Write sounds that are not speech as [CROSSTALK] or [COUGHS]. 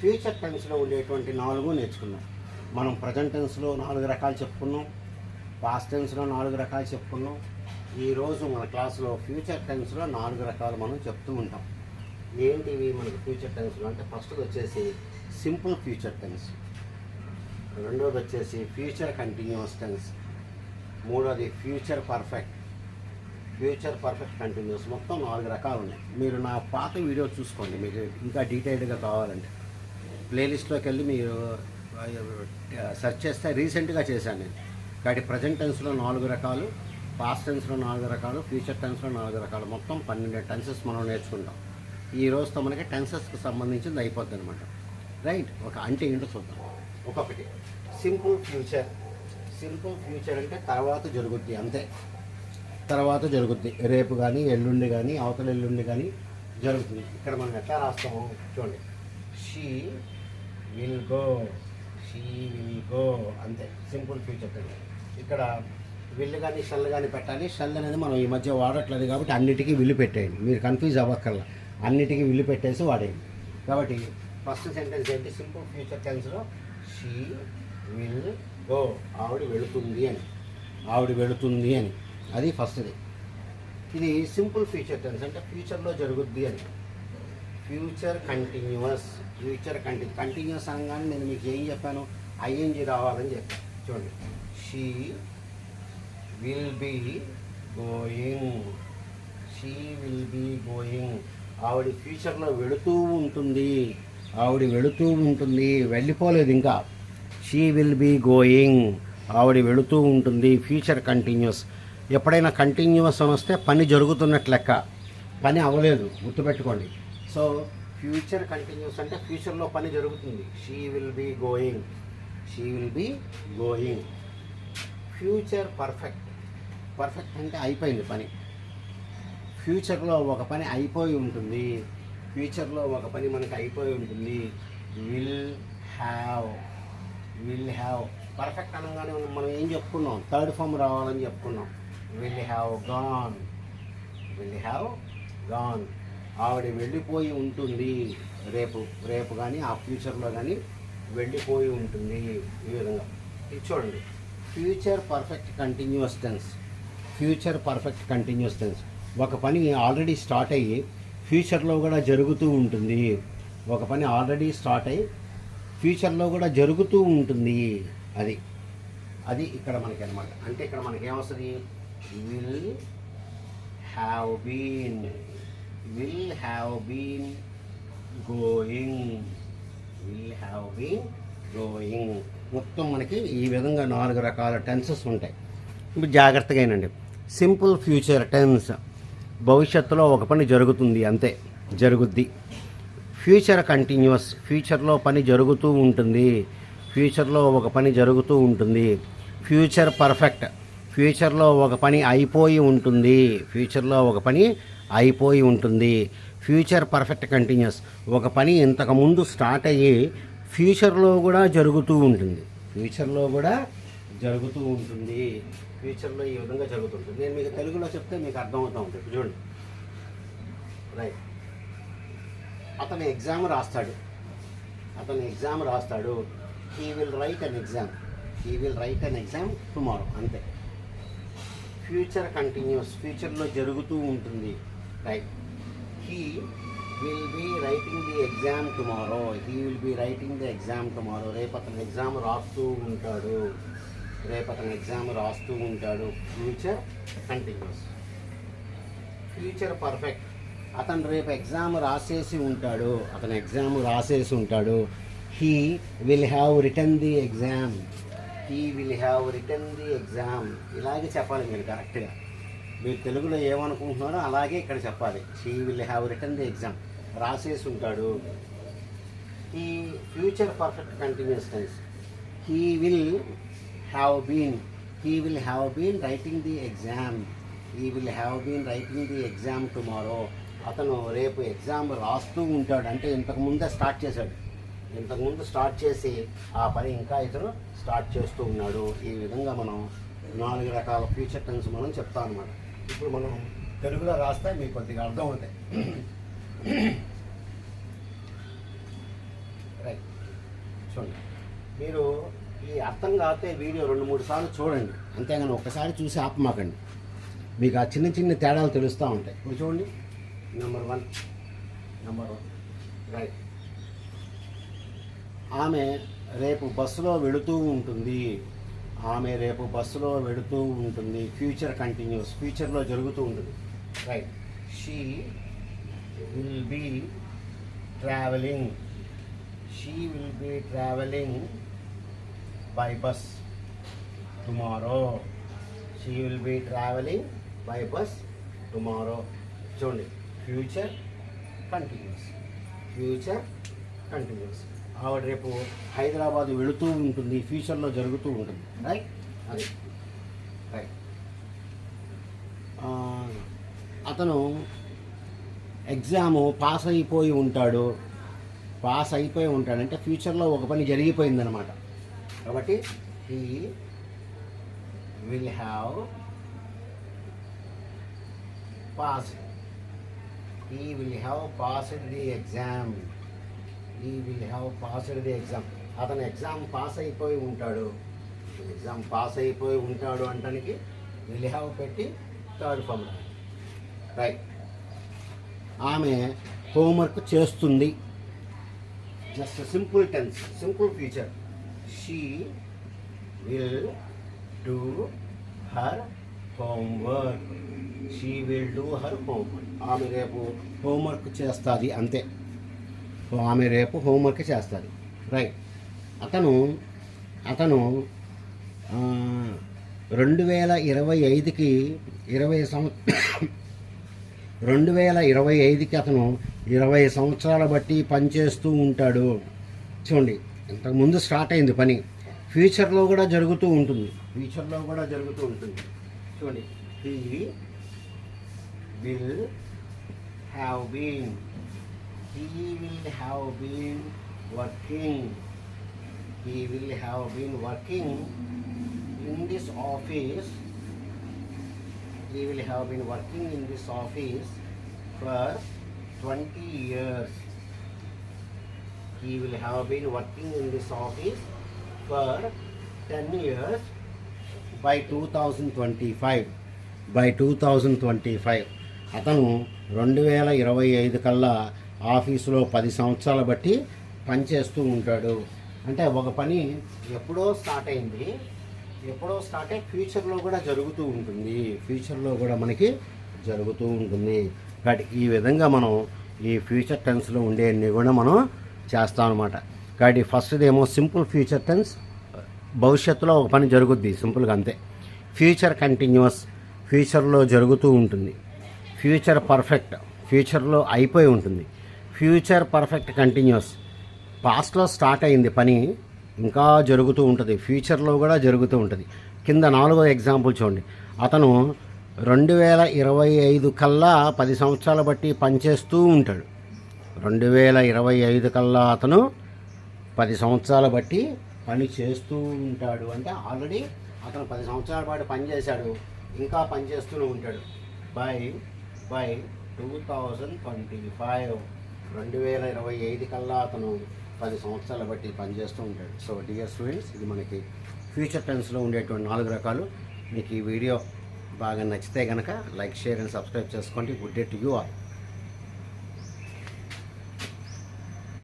Future టెన్స్లో ఉండేటువంటి నాలుగు నేర్చుకున్నాం. మనం ప్రజెంట్ టెన్స్లో నాలుగు రకాలు చెప్పుకున్నాం. పాస్ట్ టెన్స్లో నాలుగు రకాలు చెప్పుకున్నాం. ఈరోజు మన క్లాస్లో ఫ్యూచర్ టెన్స్లో నాలుగు రకాలు మనం చెప్తూ ఉంటాం. ఏంటివి మనకు ఫ్యూచర్ టెన్స్లో అంటే ఫస్ట్ వచ్చేసి సింపుల్ ఫ్యూచర్ టెన్స్. రెండోది వచ్చేసి ఫ్యూచర్ కంటిన్యూస్ టెన్స్. మూడోది future perfect. Future perfect continuous. మొత్తం నాలుగు రకాలు ఉన్నాయి. మీరు నా పాత వీడియో చూసుకోండి. మీకు ఇంకా డీటెయిల్డ్గా కావాలంటే. ప్లేలిస్ట్లోకి వెళ్ళి మీరు సెర్చ్ చేస్తే రీసెంట్గా చేశాను నేను. కాబట్టి ప్రజెంట్ టెన్స్లో నాలుగు రకాలు పాస్ట్ టెన్స్లో నాలుగు రకాలు ఫ్యూచర్ టెన్స్లో నాలుగు రకాలు. మొత్తం పన్నెండు టెన్సెస్ మనం నేర్చుకుంటాం. ఈ రోజుతో మనకి టెన్సెస్కి సంబంధించింది అయిపోద్ది అనమాట రైట్? ఒక అంటే ఏంటో చూద్దాం. ఒక్కొక్కటి సింపుల్ ఫ్యూచర్. సింపుల్ ఫ్యూచర్ అంటే తర్వాత జరుగుద్ది అంతే. తర్వాత జరుగుద్ది. రేపు కానీ ఎల్లుండి కానీ అవతల ఎల్లుండి కానీ జరుగుతుంది. ఇక్కడ మనం ఎట్లా రాస్తాము చూడండి. She will go she will go అంతే. సింపుల్ ఫ్యూచర్ టెన్స్ ఇక్కడ విల్ కానీ షల్ కానీ పెట్టాలి. షల్ అనేది మనం ఈ మధ్య వాడట్లేదు కాబట్టి అన్నిటికీ విల్లు పెట్టేయండి. మీరు కన్ఫ్యూజ్ అవ్వక్కర్లా. అన్నిటికీ విల్లు పెట్టేసి వాడేయండి. కాబట్టి ఫస్ట్ సెంటెన్స్ ఏంటి? సింపుల్ ఫ్యూచర్ టెన్స్లో షీ విల్ గో ఆవిడ వెళుతుంది అని. ఆవిడ వెళుతుంది అని. అది ఫస్ట్ది ఇది సింపుల్ ఫ్యూచర్ టెన్స్ అంటే ఫ్యూచర్లో జరుగుద్ది అని. ఫ్యూచర్ కంటిన్యూస్ ఫ్యూచర్ కంటి కంటిన్యూస్ అనగానే నేను మీకు ఏం చెప్పాను? ఐఎన్జి రావాలని చెప్పాను. చూడండి. She will be going. She will be going. ఆవిడ ఫ్యూచర్లో వెళుతూ ఉంటుంది. ఆవిడ వెళుతూ ఉంటుంది. వెళ్ళిపోలేదు ఇంకా. She will be going. ఆవిడ వెళుతూ ఉంటుంది. Future continuous. ఎప్పుడైనా కంటిన్యూస్ అని వస్తే పని జరుగుతున్నట్లు లెక్క. పని అవ్వలేదు. గుర్తుపెట్టుకోండి. సో ఫ్యూచర్ కంటిన్యూస్ అంటే ఫ్యూచర్లో పని జరుగుతుంది. She will be going she will be going future perfect perfect అంటే అయిపోయింది పని. ఫ్యూచర్లో ఒక పని అయిపోయి ఉంటుంది. ఫ్యూచర్లో ఒక పని మనకి అయిపోయి ఉంటుంది. Will have will have perfect అనగానే మనం ఏం చెప్పుకున్నాం? థర్డ్ ఫామ్ రావాలని చెప్పుకున్నాం. Will have gone will have gone ఆవిడ వెళ్ళిపోయి ఉంటుంది. రేపు రేపు కానీ ఆ ఫ్యూచర్లో కానీ వెళ్ళిపోయి ఉంటుంది ఈ విధంగా. ఇది చూడండి. Future perfect continuous tense future perfect continuous tense ఒక పని ఆల్రెడీ స్టార్ట్ అయ్యి ఫ్యూచర్లో కూడా జరుగుతూ ఉంటుంది. ఒక పని ఆల్రెడీ స్టార్ట్ అయ్యి ఫ్యూచర్లో కూడా జరుగుతూ ఉంటుంది. అది అది ఇక్కడ మనకి అనమాట అంటే ఇక్కడ మనకి ఏమొస్తుంది will have been will have been going will have been going మొత్తం మనకి ఈ విధంగా నాలుగు రకాల టెన్సెస్ ఉంటాయి. ఇప్పుడు జాగ్రత్తగా సింపుల్ ఫ్యూచర్ టెన్స్ భవిష్యత్తులో ఒక పని జరుగుతుంది అంతే. జరుగుద్ది. ఫ్యూచర్ కంటిన్యూస్ ఫ్యూచర్లో పని జరుగుతూ ఉంటుంది. ఫ్యూచర్లో ఒక పని జరుగుతూ ఉంటుంది. ఫ్యూచర్ పర్ఫెక్ట్ ఫ్యూచర్లో ఒక పని అయిపోయి ఉంటుంది. ఫ్యూచర్లో ఒక పని అయిపోయి ఉంటుంది. Future perfect continuous. ఒక పని ఇంతకుముందు స్టార్ట్ అయ్యి ఫ్యూచర్లో కూడా జరుగుతూ ఉంటుంది. ఫ్యూచర్లో కూడా జరుగుతూ ఉంటుంది. ఫ్యూచర్లో ఈ విధంగా జరుగుతుంటుంది. నేను మీకు తెలుగులో చెప్తే మీకు అర్థమవుతూ ఉంటుంది. చూడండి. రైట్. అతను ఎగ్జామ్ రాస్తాడు. అతను ఎగ్జామ్ రాస్తాడు. He will write an exam he will write an exam tomorrow అంతే. Future continuous. ఫ్యూచర్లో జరుగుతూ ఉంటుంది. Right he will be writing the exam tomorrow he will be writing the exam tomorrow రేపు అతను ఎగ్జామ్ రాస్తూ ఉంటాడు. రేపు అతను ఎగ్జామ్ రాస్తూ ఉంటాడు. ఫ్యూచర్ కంటిన్యూస్ ఫ్యూచర్ పర్ఫెక్ట్ అతను రేపు ఎగ్జామ్ రాసేసి ఉంటాడు. అతను ఎగ్జామ్ రాసేసి ఉంటాడు. He will have return the exam he will have return the exam ఇలాగే చెప్పాలి మీరు కరెక్ట్గా మీరు తెలుగులో ఏమనుకుంటున్నారో అలాగే ఇక్కడ చెప్పాలి. She will have return the exam రాసేసి ఉంటాడు ఈ future perfect continuous tense he will have been he will have been writing the exam he will have been writing the exam tomorrow అతను రేపు ఎగ్జామ్ రాస్తూ ఉంటాడు. అంటే ఇంతకు ముందే స్టార్ట్ చేశాడు. ఇంతకుముందు స్టార్ట్ చేసి ఆ పని ఇంకా ఇతను స్టార్ట్ చేస్తూ ఉన్నాడు. ఈ విధంగా మనం నాలుగు రకాల ఫ్యూచర్ టెన్స్ మనం చెప్తాం అన్నమాట ఇప్పుడు మనం తెలుగులో రాస్తే మీకు కొద్దిగా అర్థం అవుతాయి రైట్ చూడండి. మీరు ఈ అర్థం కాకపోతే వీడియో రెండు మూడు సార్లు చూడండి. అంతేగాని ఒకసారి చూసి ఆపమాకండి. మీకు ఆ చిన్న చిన్న తేడాలు తెలుస్తూ ఉంటాయి. ఇప్పుడు చూడండి. Number one number one right ఆమె రేపు బస్సులో వెళుతూ ఉంటుంది. ఆమె రేపు బస్సులో వెడుతూ ఉంటుంది. ఫ్యూచర్ కంటిన్యూస్ ఫ్యూచర్లో జరుగుతూ ఉంటుంది. Right. She will be travelling. She will be travelling by bus tomorrow. She will be travelling by bus tomorrow. చూడండి. Future continuous. Future continuous. ఆవిడ రేపు హైదరాబాద్ వెళుతూ ఉంటుంది ఫ్యూచర్లో జరుగుతూ ఉంటుంది. రైట్ అది. రైట్ అతను ఎగ్జాము పాస్ అయిపోయి ఉంటాడు. పాస్ అయిపోయి ఉంటాడంటే ఫ్యూచర్లో ఒక పని జరిగిపోయిందనమాట కాబట్టి he will have pass he will have passed the exam he will have passed the exam అతను ఎగ్జామ్ పాస్ అయిపోయి ఉంటాడు. ఎగ్జామ్ పాస్ అయిపోయి ఉంటాడు అంటానికి విల్ హ్యావ్ పెట్టి థర్డ్ ఫామ్ రైట్ ఆమె హోంవర్క్ చేస్తుంది. Just simple tense simple future she will do her homework she will do her homework ఆమె రేపు హోంవర్క్ చేస్తుంది అంతే. ఆమె రేపు హోంవర్క్ చేస్తుంది. రైట్. అతను అతను రెండు వేల ఇరవై ఐదుకి ఇరవై సంవత్సరం [COUGHS] రెండు వేల ఇరవై ఐదుకి అతను ఇరవై సంవత్సరాల బట్టి పనిచేస్తూ ఉంటాడు. చూడండి ఇంతకుముందు స్టార్ట్ అయింది పని. ఫ్యూచర్లో కూడా జరుగుతూ ఉంటుంది. ఫ్యూచర్లో కూడా జరుగుతూ ఉంటుంది. చూడండి he will have been He will have been working he will have been working in this office he will have been working in this office for 20 years. He will have been working in this office for 10 years by 2025. By 2025. అతను రెండు వేల ఇరవై ఐదు కల్లా ఆఫీసులో పది సంవత్సరాలు బట్టి పనిచేస్తూ ఉంటాడు. అంటే ఒక పని ఎప్పుడో స్టార్ట్ అయింది. ఎప్పుడో స్టార్ట్ అయ్యి ఫ్యూచర్లో కూడా జరుగుతూ ఉంటుంది. ఫ్యూచర్లో కూడా మనకి జరుగుతూ ఉంటుంది. కాబట్టి ఈ విధంగా మనం ఈ ఫ్యూచర్ టెన్స్లో ఉండేవన్నీ కూడా మనం చేస్తాం అనమాట కాబట్టి ఫస్ట్ది ఏమో సింపుల్ ఫ్యూచర్ టెన్స్ భవిష్యత్తులో ఒక పని జరుగుద్ది. సింపుల్గా అంతే. ఫ్యూచర్ కంటిన్యూస్ ఫ్యూచర్లో జరుగుతూ ఉంటుంది. ఫ్యూచర్ పర్ఫెక్ట్ ఫ్యూచర్లో అయిపోయి ఉంటుంది. Future perfect continuous. పాస్ట్లో స్టార్ట్ అయింది పని ఇంకా జరుగుతూ ఉంటుంది. ఫ్యూచర్లో కూడా జరుగుతూ ఉంటుంది. కింద నాలుగో ఎగ్జాంపుల్ చూడండి. అతను రెండు వేల ఇరవై ఐదు కల్లా పది సంవత్సరాల బట్టి పనిచేస్తూ ఉంటాడు. రెండు వేల ఇరవై ఐదు కల్లా అతను పది సంవత్సరాలు బట్టి పని చేస్తూ ఉంటాడు. అంటే ఆల్రెడీ అతను పది సంవత్సరాల పాటు పని చేశాడు. ఇంకా పని చేస్తూనే ఉంటాడు. Bye bye two thousand twenty five. రెండు వేల ఇరవై ఐదు కల్లా అతను పది సంవత్సరాల బట్టి పనిచేస్తూ ఉంటాడు. సో డియర్ స్టూడెంట్స్ ఇది మనకి ఫ్యూచర్ టెన్స్లో ఉండేటువంటి నాలుగు రకాలు. మీకు ఈ వీడియో బాగా నచ్చితే కనుక లైక్ షేర్ అండ్ సబ్స్క్రైబ్ చేసుకోండి. Good day to you all.